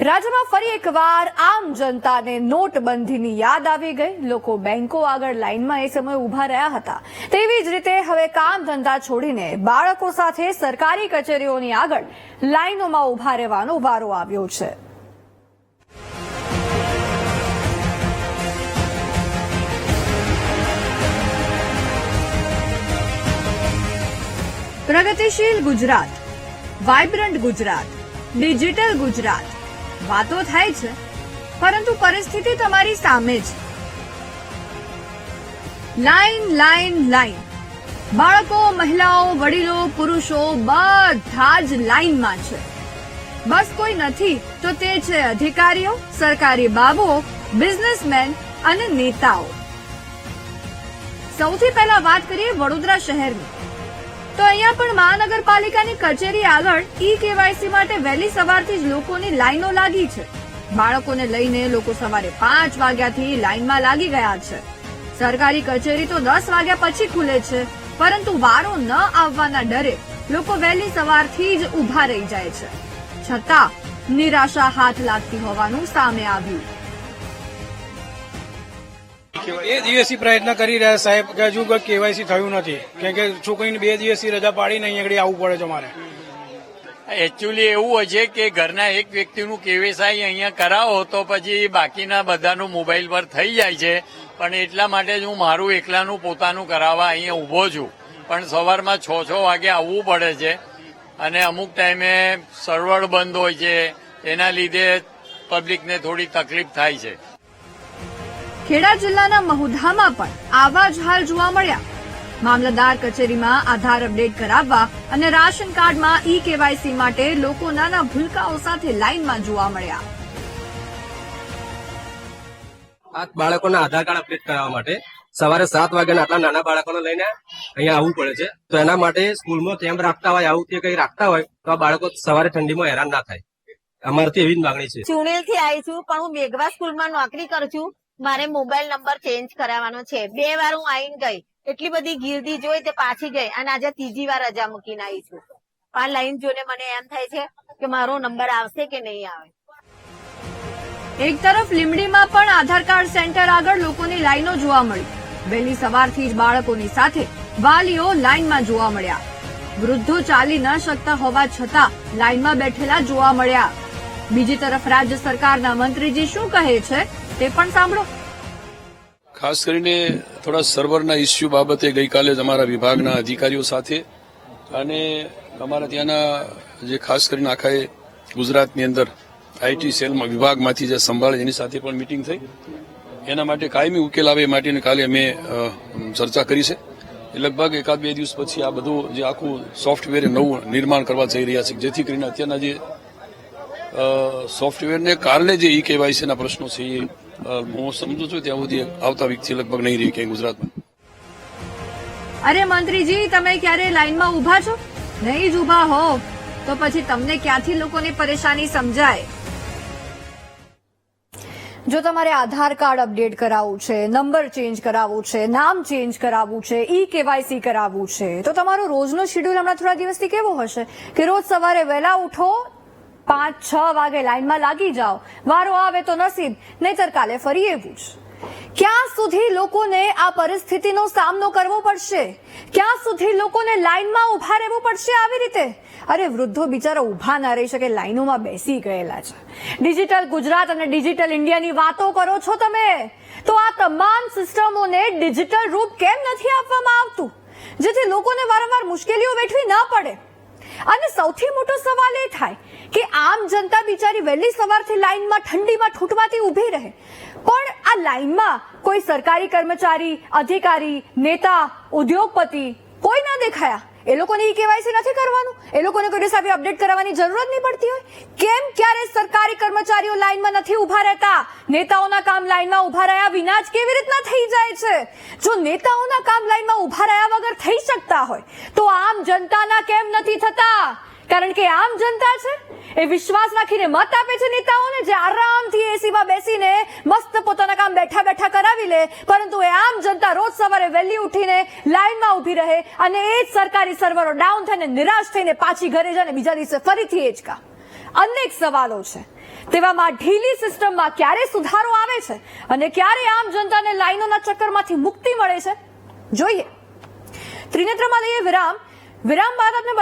રાજ્યમાં ફરી એકવાર આમ જનતાને નોટબંધીની યાદ આવી ગઈ. લોકો બેંકો આગળ લાઇનમાં એ સમયે ઊભા રહ્યા હતા. તેવી જ રીતે હવે કામ ધંધા છોડીને બાળકો સાથે સરકારી કચેરીઓની આગળ લાઇનોમાં ઊભા રહેવાનો વારો આવ્યો છે. પ્રગતિશીલ ગુજરાત, વાઇબ્રન્ટ ગુજરાત, ડિજિટલ ગુજરાત વાતો થાય છે, પરંતુ પરિસ્થિતિ તમારી સામે છે. Line line line. બાળકો, મહિલાઓ, વડીલો, પુરુષો બધા જ લાઈનમાં છે. બસ કોઈ નથી તો તે છે અધિકારીઓ, સરકારી બાબુઓ, બિઝનેસમેન અને નેતાઓ. સૌથી પહેલા વાત કરીએ વડોદરા શહેરની. તો અહીંયા પણ મહાનગરપાલિકાની કચેરી આગળ ઈ કેવાયસી માટે વહેલી સવારથી જ લોકોની લાઈનો લાગી છે. બાળકોને લઈને લોકો સવારે પાંચ વાગ્યાથી લાઈનમાં લાગી ગયા છે. સરકારી કચેરી તો દસ વાગ્યા પછી ખુલે છે, પરંતુ વારો ન આવવાના ડરે લોકો વહેલી સવારથી જ ઊભા રહી જાય છે. છતાં નિરાશા હાથ લાગતી હોવાનું સામે આવ્યું. બે દિવસથી પ્રયત્ન કરી રહ્યા સાહેબ કે હજુ કેવાયસી થયું નથી. કેમ કે છોકરીને બે દિવસથી રજા પાડીને અહીંયા આગળ આવવું પડે છે મારે. એકચ્યુઅલી એવું હોય છે કે ઘરના એક વ્યક્તિનું કેવીસાઈ અહીંયા કરાવો તો પછી બાકીના બધાનું મોબાઈલ પર થઈ જાય છે. પણ એટલા માટે જ હું મારું એકલાનું પોતાનું કરાવવા અહીંયા ઊભો છું. પણ સવારમાં છ છ વાગે આવવું પડે છે. અને અમુક ટાઈમે સર્વર બંધ હોય છે. એના લીધે પબ્લિકને થોડી તકલીફ થાય છે. ખેડા જિલ્લાના મહુધામાં પણ આવા જ હાલ જોવા મળ્યા. મામલતદાર કચેરીમાં આધાર અપડેટ કરાવવા અને રાશન કાર્ડમાં ઈ કેવાયસી માટે લોકો નાના ભૂલકાઓ સાથે લાઇનમાં જોવા મળ્યા. આ બાળકોના આધાર કાર્ડ અપડેટ કરાવવા માટે સવારે સાત વાગ્યાના આટલા નાના બાળકોને લઈને અહીંયા આવવું પડે છે. તો એના માટે સ્કૂલમાં કેમ્પ રાખતા હોય આવું તે કઈ રાખતા હોય તો આ બાળકો સવારે ઠંડીમાં હેરાન ના થાય. અમારથી એવી જ માંગણી છે. ચુણેલથી આવી છું પણ હું મેઘવા સ્કૂલમાં નોકરી કરું છું. મારે મોબાઈલ નંબર ચેન્જ કરાવવાનો છે. બે વાર હું આવીને ગઈ. એટલી બધી ગીર્દી જોઈ તે પાછી ગઈ અને આજે ત્રીજી વાર રજા મૂકીને આવી છું. આ લાઈન જોઈને મને એમ થાય છે કે મારો નંબર આવશે કે નહીં આવે. એક તરફ લીમડીમાં પણ આધાર કાર્ડ સેન્ટર આગળ લોકોની લાઈનો જોવા મળી. વહેલી સવારથી જ બાળકોની સાથે વાલીઓ લાઈનમાં જોવા મળ્યા. વૃદ્ધો ચાલી ન શકતા હોવા છતાં લાઈનમાં બેઠેલા જોવા મળ્યા. બીજી તરફ રાજ્ય સરકારના મંત્રીજી શું કહે છે તે પણ સાંભળો. ખાસ કરીને થોડા સર્વરના ઇસ્યુ બાબતે ગઈકાલે જ અમારા વિભાગના અધિકારીઓ સાથે અને અમારા ત્યાંના જે ખાસ કરીને આખા ગુજરાતની અંદર આઈટી સેલમાં વિભાગમાંથી જે સંભાળે એની સાથે પણ મિટિંગ થઈ. એના માટે કાયમી ઉકેલ આવે એ માટેની કાલે અમે ચર્ચા કરી છે. લગભગ એકાદ બે દિવસ પછી આ બધું જે આખું સોફ્ટવેર નવું નિર્માણ કરવા જઈ રહ્યા છે, જેથી કરીને અત્યારના જે સોફ્ટવેરને કારણે જે ઈ કેવાયસીના પ્રશ્નો છે, એ હું સમજુ છું, ત્યાં સુધી આવતા વીકથી લગભગ નહીં રહી ક્યાંય ગુજરાતમાં. અરે મંત્રીજી, તમે ક્યારે લાઈનમાં ઊભા છો? નહીં જ ઊભા હો તો પછી તમને ક્યાંથી લોકોની પરેશાની સમજાય? જો તમારે આધાર કાર્ડ અપડેટ કરાવવું છે, નંબર ચેન્જ કરાવવું છે, નામ ચેન્જ કરાવવું છે ઈ કેવાયસી કરાવવું છે, તો તમારો રોજનો શેડ્યુલ હમણાં થોડા દિવસથી કેવો હશે? કે રોજ સવારે વહેલા ઉઠો પાંચ છ વાગે લાઈનમાં લાગી જાઓ. વારો આવે તો નસીબ, નહીતર કાલે ફરી એવું જ. ક્યાં સુધી લોકોને આ પરિસ્થિતિનો સામનો કરવો પડશે? ક્યાં સુધી લોકોને લાઈનમાં ઊભા રહેવું પડશે આવી રીતે? અરે, વૃદ્ધો બિચારા ઊભા ના રહી શકે લાઈનોમાં બેસી ગયેલા છે. ડિજિટલ ગુજરાત અને ડિજિટલ ઇન્ડિયાની વાતો કરો છો તમે? તો આ તમામ સિસ્ટમોને ડિજિટલ રૂપ કેમ નથી આપવામાં આવતું? જેથી લોકોને વારંવાર મુશ્કેલીઓ વેઠવી ન પડે. અને સૌથી મોટો સવાલ એ થાય કે આમ જનતા બિચારી વહેલી સવારથી લાઈનમાં ઠંડીમાં ઠૂંઠવાથી ઊભી રહે. પણ આ લાઈનમાં કોઈ સરકારી કર્મચારી, અધિકારી, નેતા, ઉદ્યોગપતિ કોઈ ના દેખાયા. એ લોકોને ઈ કેવાયસી નથી કરવાનું? એ લોકોને કોઈ હિસાબે અપડેટ કરાવવાની જ નહીં પડતી હોય? કેમ ક્યારે સરકારી કર્મચારીઓ લાઈનમાં નથી ઊભા રહેતા? નેતાઓના કામ લાઈનમાં ઊભા રહ્યા વિના જ કેવી રીતના થઈ જાય છે? જો નેતાઓના કામ લાઈનમાં ઊભા રહ્યા વગર થઈ શકતા હોય, તો આમ જનતાના કેમ નથી થતા? કારણ કે આમ જનતા છે. એ વિશ્વાસ રાખીને મત આપે છે નેતાઓને જે આરામથી એસીમાં બેસીને મસ્ત પોતાના કામ બેઠા બેઠા કરાવી લે. પરંતુ એ આમ જનતા રોજ સવારે વહેલી ઉઠીને લાઈનમાં ઊભી રહે અને એ જ સરકારી સર્વરો ડાઉન થઈને નિરાશ થઈને પાછી ઘરે જાય બીજા દિવસે ફરીથી એ જ કામ. અનેક સવાલો છે. તેવામાં ઢીલી સિસ્ટમમાં ક્યારે સુધારો આવે છે અને ક્યારે આમ જનતાને લાઈનોના ચક્કરમાંથી મુક્તિ મળે છે? જોઈએ. ત્રિનેત્રમાં લઈએ વિરામ. વિરામ બાદ આપને